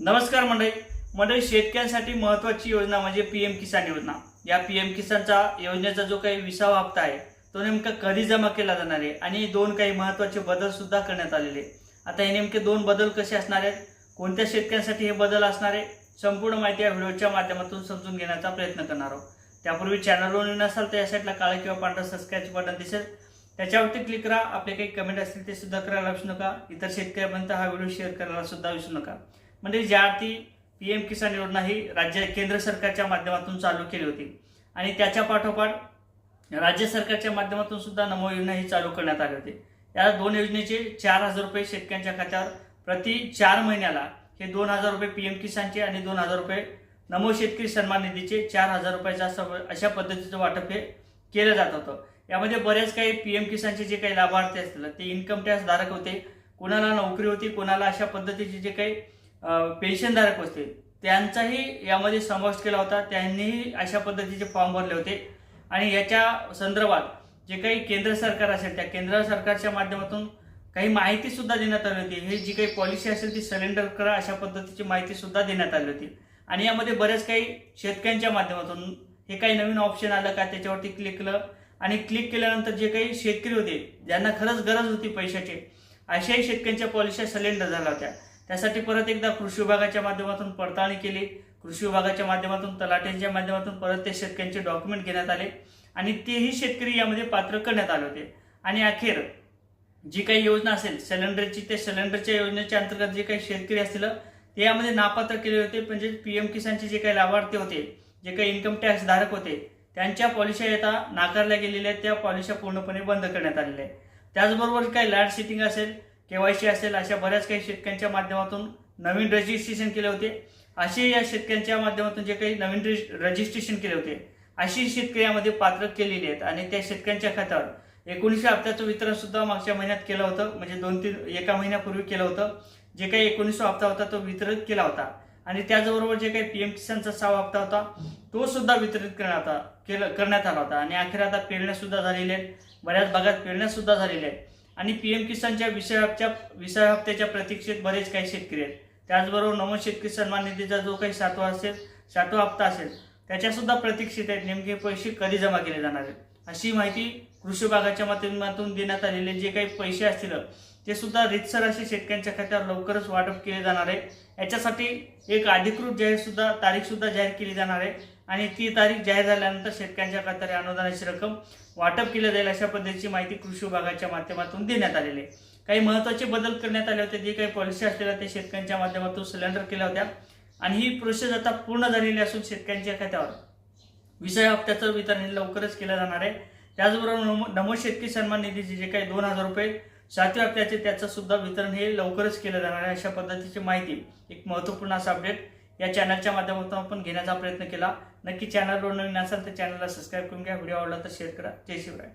नमस्कार मंडळी. मंडळी शेतकऱ्यांसाठी महत्वाची योजना म्हणजे पी एम किसान योजना. या पी एम किसानचा योजनेचा जो काही विसावा हप्ता आहे तो नेमका कधी जमा केला जाणार आहे आणि दोन काही महत्त्वाचे बदल सुद्धा करण्यात आलेले आता हे नेमके दोन बदल कसे असणार आहेत? कोणत्या शेतकऱ्यांसाठी हे बदल असणार आहे? संपूर्ण माहिती या व्हिडिओच्या माध्यमातून समजून घेण्याचा प्रयत्न करणार आहोत. त्यापूर्वी चॅनलवर नसाल तर या साईडला काळं किंवा पांढरा सबस्क्राईबचे बटन दिसेल. त्याच्यावरती क्लिक करा. आपले काही कमेंट असतील ते सुद्धा करायला विसरू नका. इतर शेतकऱ्यांपर्यंत हा व्हिडिओ शेअर करायला सुद्धा विसरू नका. म्हणजे ज्या ती पी एम किसान योजना ही राज्य केंद्र सरकारच्या माध्यमातून चालू केली होती. आणि त्याच्या पाठोपाठ राज्य सरकारच्या माध्यमातून सुद्धा नमो योजना ही चालू करण्यात आली होती. या दोन योजनेचे चार हजार रुपये शेतकऱ्यांच्या खात्यावर प्रति चार महिन्याला हे दोन हजार रुपये पी एम किसानचे आणि दोन हजार रुपये नमो शेतकरी सन्मान निधीचे चार हजार रुपयाचा असं- अशा पद्धतीचं वाटप हे केलं जात होतं. यामध्ये बरेच काही पी एम किसानचे जे काही लाभार्थी असतील ते इन्कम टॅक्स धारक होते कोणाला नोकरी होती कोणाला अशा पद्धतीचे जे काही पेन्शनधारक होते. त्यांचाही यामध्ये समावेश केला होता. त्यांनीही अशा पद्धतीचे फॉर्म भरले होते. आणि याच्या संदर्भात जे काही केंद्र सरकार असेल त्या केंद्र सरकारच्या माध्यमातून काही माहिती सुद्धा देण्यात आली होती. ही जी काही पॉलिसी असेल ती सरेंडर करा अशा पद्धतीची माहिती सुद्धा देण्यात आली होती. आणि यामध्ये बरेच काही शेतकऱ्यांच्या माध्यमातून हे काही नवीन ऑप्शन आलं का त्याच्यावरती क्लिक केलं. आणि क्लिक केल्यानंतर जे काही शेतकरी होते ज्यांना खरंच गरज होती पैशाची अशाही शेतकऱ्यांच्या पॉलिसी सिलेंडर झाल्या होत्या. त्यासाठी परत एकदा कृषी विभागाच्या माध्यमातून पडताळणी केली. कृषी विभागाच्या माध्यमातून तलाट्यांच्या माध्यमातून परत ते शेतकऱ्यांचे डॉक्युमेंट घेण्यात आले आणि तेही शेतकरी यामध्ये पात्र करण्यात आले होते. आणि अखेर जी काही योजना असेल सिलेंडरची त्या सिलेंडरच्या योजनेच्या अंतर्गत जे काही शेतकरी असतील ते यामध्ये नापात्र केले होते. म्हणजे पी एम किसानचे जे काही लाभार्थी होते जे काही इन्कम टॅक्स धारक होते त्यांच्या पॉलिशा आता नाकारल्या गेलेल्या त्या पॉलिशा पूर्णपणे बंद करण्यात आलेल्या आहेत. त्याचबरोबर काही लँड सिटिंग असेल केवायसी असेल अशा बऱ्याच काही शेतकऱ्यांच्या माध्यमातून नवीन रजिस्ट्रेशन केले होते. असे या शेतकऱ्यांच्या माध्यमातून जे काही नवीन रजिस्ट्रेशन केले होते अशी शेतकरी यामध्ये पात्र केलेली आहेत. आणि त्या शेतकऱ्यांच्या खात्यावर एकोणीसशे हप्त्याचं वितरण सुद्धा मागच्या महिन्यात केलं होतं. म्हणजे दोन तीन एका महिन्यापूर्वी केलं होतं. जे काही एकोणीसशे हप्ता होता तो वितरित केला होता. आणि त्याचबरोबर जे काही पीएम किसानचा सहावा हप्ता होता तो सुद्धा वितरित करण्यात केलं करण्यात आला होता. आणि अखेर आता पेरण्या सुद्धा झालेल्या आहेत. बऱ्याच भागात पेरण्या सुद्धा झालेल्या आहेत. आणि पीएम किसानच्या विषय हप्त्या विषय हप्त्याच्या प्रतीक्षेत बरेच काही शेतकरी आहेत. त्याचबरोबर नमो शेतकरी सन्मान निधीचा जो काही सातवा असेल सातवा हप्ता असेल त्याच्यासुद्धा प्रतीक्षित आहेत. नेमके पैसे कधी जमा केले जाणार आहेत? अशी माहिती कृषी विभागाच्या माध्यमातून देण्यात आलेले जे काही पैसे असतील ते सुद्धा रितसर असे शेतकऱ्यांच्या खात्यावर लवकरच वाटप केले जाणार आहे. याच्यासाठी एक अधिकृत जाहीर सुद्धा तारीख सुद्धा जाहीर केली जाणार आहे. आणि ती तारीख जाहीर झाल्यानंतर शेतकऱ्यांच्या खात्यात अनुदानाची रक्कम वाटप केलं जाईल अशा पद्धतीची माहिती कृषी विभागाच्या माध्यमातून देण्यात आलेली आहे. काही महत्त्वाचे बदल करण्यात आले होते जे काही पॉलिसी असलेल्या ते शेतकऱ्यांच्या माध्यमातून सिलेंडर केल्या होत्या. आणि ही प्रोसेस आता पूर्ण झालेली असून शेतकऱ्यांच्या खात्यावर. विषय हप्त्याचं वितरण हे लवकरच केलं जाणार आहे. त्याचबरोबर नमो शेतकरी सन्मान निधीचे जे काही दोन हजार रुपये सातव्या हप्त्याचे त्याचं सुद्धा वितरण हे लवकरच केलं जाणार आहे अशा पद्धतीची माहिती. एक महत्त्वपूर्ण असा अपडेट या चॅनलच्या माध्यमातून आपण घेण्याचा प्रयत्न केला. नक्की चॅनलवर नवीन असाल तर चॅनलला सबस्क्राईब करून घ्या. व्हिडिओ आवडला तर शेअर करा. जय शिवराय.